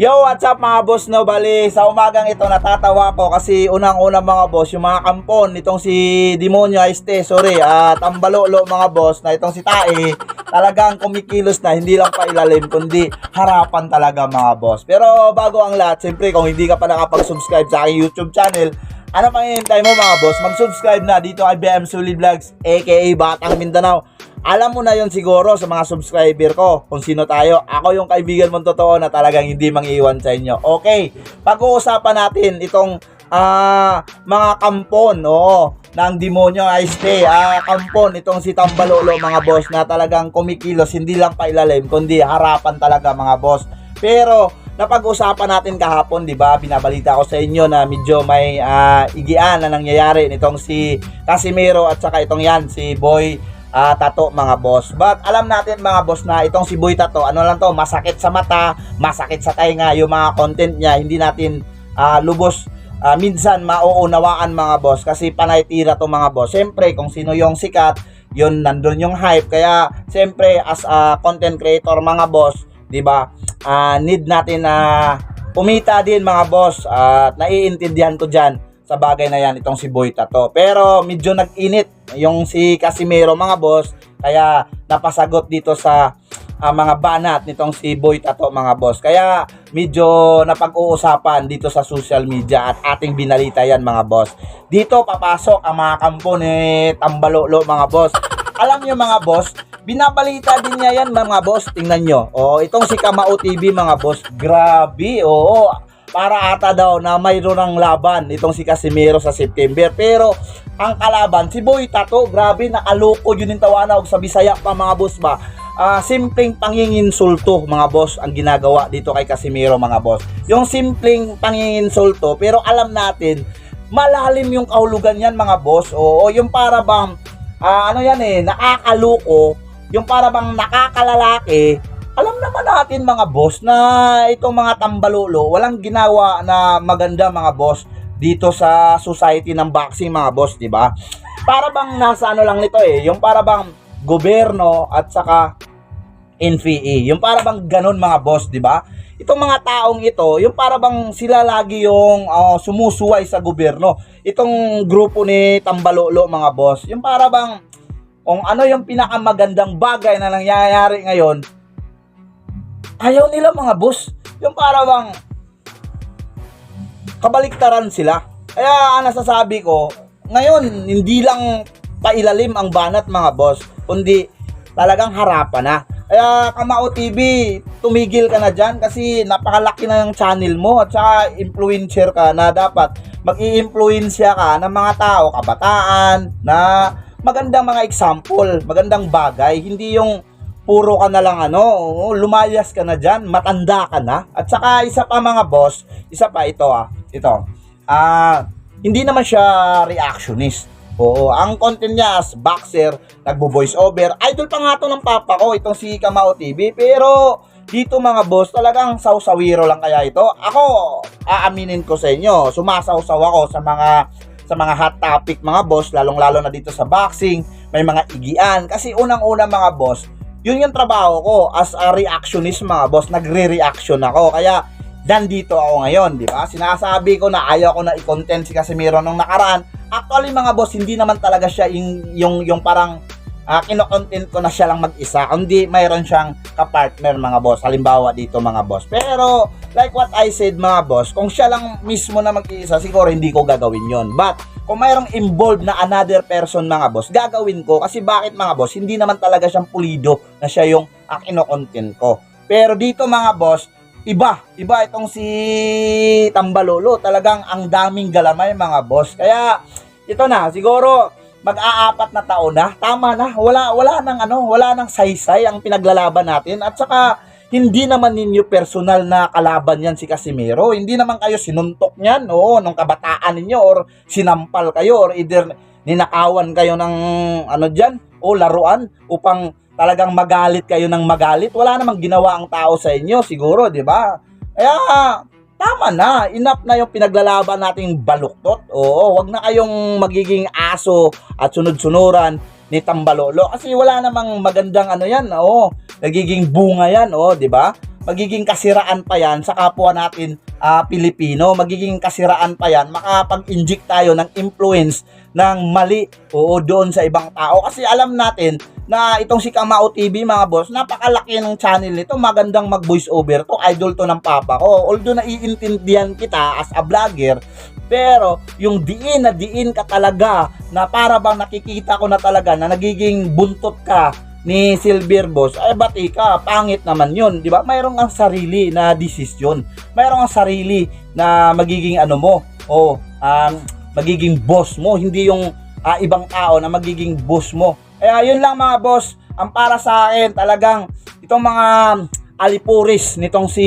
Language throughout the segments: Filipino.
Yo, what's up mga boss no? Bali, sa umagang ito natatawa ko kasi unang-unang mga boss, yung mga kampon, itong si Demonyo Este, sorry, at ang balolo mga boss na itong si Tae, talagang kumikilos na, hindi lang pa ilalim, kundi harapan talaga mga boss. Pero bago ang lahat, siyempre kung hindi ka pa nakapag-subscribe sa aking YouTube channel, ano pang hihintay mo mga boss? Mag-subscribe na dito kay BM Solid Vlogs, aka Batang Mindanao. Alam mo na yon siguro sa mga subscriber ko kung sino tayo. Ako yung kaibigan mong totoo na talagang hindi mangiiwan sa inyo. Okay, pag-uusapan natin itong ah, mga kampon, oo, ng demonyo ay stay. Ah, kampon, itong si Tambalolo mga boss na talagang kumikilos, hindi lang pailalim, kundi harapan talaga mga boss. Pero, napag-usapan natin kahapon, di ba? Binabalita ko sa inyo na medyo may ah, igian na nangyayari nitong si Casimiro at saka itong yan, si Boy ah, Tato mga boss. But alam natin mga boss na itong si Boy Tato, ano lang to, masakit sa mata, masakit sa tainga, yung mga content niya, hindi natin ah, lubos ah, minsan mauunawaan mga boss kasi panay tira to mga boss. Siyempre, kung sino yung sikat, yun nandun yung hype. Kaya, siyempre, as a content creator mga boss, di ba, ah, need natin na umita din mga boss at naiintindihan ko dyan sa bagay na yan itong si Boy Tato. Pero medyo nag-init yung si Casimiro mga boss kaya napasagot dito sa ah, mga banat nitong si Boy Tato mga boss. Kaya medyo napag-uusapan dito sa social media at ating binalita yan mga boss. Dito papasok ang mga kampo ni Tambalolo mga boss. Alam nyo mga boss, binabalita din niya yan mga boss. Tingnan nyo. Oh, itong si Kamao TV mga boss. Grabe, oo. Para ata daw na mayroon ng laban itong si Casimiro sa September. Pero ang kalaban, si Boy Tato, grabe, nakaloko yun yung tawana og sa Bisaya pa mga boss ba. Ah, simpleng panginginsulto mga boss ang ginagawa dito kay Casimiro mga boss. Yung simpleng panginginsulto pero alam natin malalim yung kahulugan yan mga boss. Oo, yung para bang ah, ano yan eh, nakakaloko, yung para bang nakakalalaki, alam naman natin mga boss na itong mga tambalolo, walang ginawa na maganda mga boss dito sa society ng boxing mga boss, di ba? Para bang nasa ano lang nito eh, yung para bang gobyerno at saka NFE. Yung para bang ganun mga boss, di ba? Itong mga taong ito, yung para bang sila lagi yung ah, sumusuway sa gobyerno. Itong grupo ni Tambalolo mga boss, yung para bang kung ano yung pinakamagandang bagay na nangyayari ngayon, ayaw nila mga boss. Yung para bang kabaliktaran sila. Kaya ang nasasabi ko, ngayon, hindi lang pailalim ang banat mga boss, kundi talagang harapan na. Kaya Kamao TV, tumigil ka na dyan kasi napakalaki na yung channel mo at saka influencer ka na dapat mag-i-influensya ka ng mga tao, kabataan, na magandang mga example, magandang bagay, hindi yung puro ka na lang ano, lumayas ka na dyan, matanda ka na. At saka isa pa mga boss, isa pa ito ah, ito. Ah, hindi naman siya reactionist. Oo, ang content niya as boxer, nagbo-voice over. Idol pa nga to ng papa ko, itong si Kamao TV. Pero dito mga boss, talagang sawsawiro lang kaya ito. Ako, aaminin ko sa inyo, sumasawsaw ako sa mga sa mga hot topic mga boss, lalong-lalo na dito sa boxing, may mga igian. Kasi unang-una mga boss, yun yung trabaho ko as a reactionist mga boss, nagre-reaction ako. Kaya nandito ako ngayon, di ba? Sinasabi ko na ayaw ko na i-content si Casimiro nung nakaraan. Actually mga boss, hindi naman talaga siya yung yung, yung parang uh, kino-content ko na siya lang mag-isa. Kundi mayroon siyang kapartner mga boss. Halimbawa dito mga boss. Pero like what I said mga boss, kung siya lang mismo na mag-iisa, siguro hindi ko gagawin yon. But kung mayroong involved na another person mga boss, gagawin ko. Kasi bakit mga boss, hindi naman talaga siyang pulido na siya yung uh, kino-content ko. Pero dito mga boss, iba. Iba itong si Tambalolo. Talagang ang daming galamay mga boss. Kaya ito na, siguro mag-aapat na taon na. Tama na. Wala wala nang ano, wala nang saysay ang pinaglalaban natin. At saka hindi naman ninyo personal na kalaban yan si Casimiro. Hindi naman kayo sinuntok niyan, oo, nung kabataan ninyo or sinampal kayo or either ninakawan kayo ng ano diyan o laruan upang talagang magalit kayo ng magalit. Wala namang ginawa ang tao sa inyo, siguro, di ba? Kaya, tama na. Enough na yung pinaglalaban nating baluktot. Oo, wag na kayong magiging aso at sunod-sunuran ni Tambalolo. Kasi wala namang magandang ano yan. Oo, nagiging bunga yan. Oo, di ba? magiging kasiraan pa yan sa kapwa natin ah, Pilipino. Magiging kasiraan pa yan. Makapag-inject tayo ng influence ng mali oo doon sa ibang tao. Kasi alam natin na itong si Kamao TV mga boss, napakalaki ng channel nito. Magandang mag-voice over to. Idol to ng papa ko. Although naiintindihan kita as a vlogger, pero yung diin na diin ka talaga na para bang nakikita ko na talaga na nagiging buntot ka ni Silver Boss, ay bati ka, pangit naman yun, di ba? Mayroong ang sarili na desisyon. Mayroong ang sarili na magiging ano mo, o um, magiging boss mo, hindi yung ah, ibang tao na magiging boss mo. Kaya yun lang mga boss, ang para sa akin talagang itong mga alipuris nitong si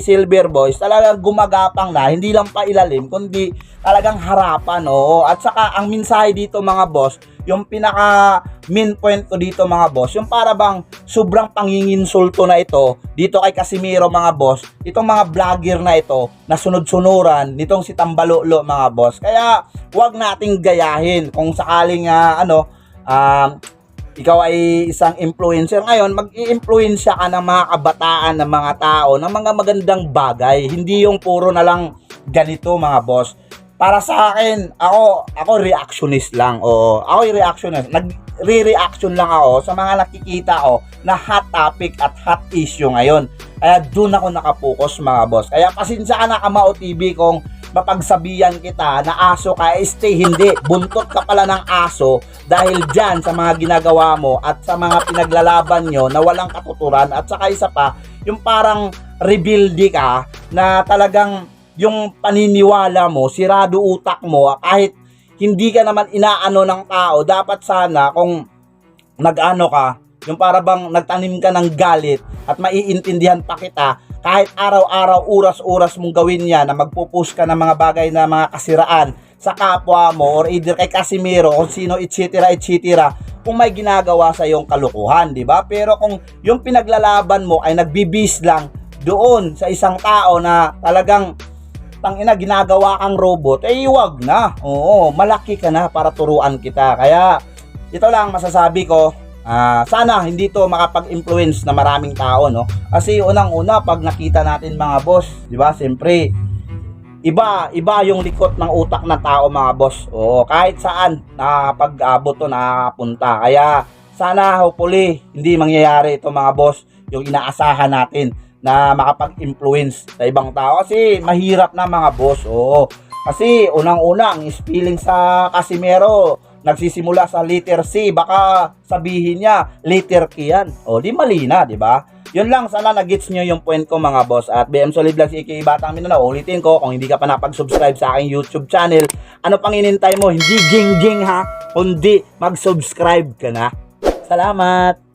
Silver Boys talagang gumagapang na hindi lang pa ilalim kundi talagang harapan oo at saka ang mensahe dito mga boss yung pinaka main point ko dito mga boss yung para bang sobrang panginginsulto na ito dito kay Casimiro mga boss itong mga vlogger na ito na sunod-sunuran nitong si Tambalolo mga boss kaya wag nating gayahin kung sakaling ah, ano um, ikaw ay isang influencer ngayon, mag-i-influensya ka ng mga kabataan, ng mga tao, ng mga magandang bagay. Hindi yung puro na lang ganito mga boss. Para sa akin, ako, ako reactionist lang. Oo, ako reactionist. Nag-re-reaction lang ako sa mga nakikita ko na hot topic at hot issue ngayon. Kaya doon ako nakapokus mga boss. Kaya pasensya ka na Kamao TV kung mapagsabihan kita na aso ka, eh, stay hindi. Buntot ka pala ng aso dahil dyan sa mga ginagawa mo at sa mga pinaglalaban nyo na walang katuturan at saka isa pa, yung parang rebuildy ka na talagang yung paniniwala mo, sirado utak mo, kahit hindi ka naman inaano ng tao, dapat sana kung nag-ano ka, yung para bang nagtanim ka ng galit at maiintindihan pa kita, kahit araw-araw, oras-oras mong gawin yan na magpupush ka ng mga bagay na mga kasiraan sa kapwa mo or either kay Casimiro kung sino etc etc kung may ginagawa sa iyong kalukuhan, di ba? Pero kung yung pinaglalaban mo ay nagbibis lang doon sa isang tao na talagang tangina ginagawa kang robot, eh wag na. Oo, malaki ka na para turuan kita. Kaya ito lang masasabi ko, ah, sana hindi to makapag-influence na maraming tao, no? Kasi unang-una pag nakita natin mga boss, 'di ba? Siyempre iba iba yung likot ng utak ng tao mga boss. Oo, kahit saan na pag-abot to nakapunta. Kaya sana hopefully hindi mangyayari ito mga boss yung inaasahan natin na makapag-influence sa ibang tao kasi mahirap na mga boss. Oo. Kasi unang-una ang spelling sa Casimero nagsisimula sa letter C, baka sabihin niya letter K yan. O di mali na, di ba? Yun lang, sana nagets nyo yung point ko mga boss. At BM Solid Vlogs, aka Batang Mindanao, ulitin ko, kung hindi ka pa napag-subscribe sa aking YouTube channel, ano pang inintay mo? Hindi ging-ging ha, kundi mag-subscribe ka na. Salamat!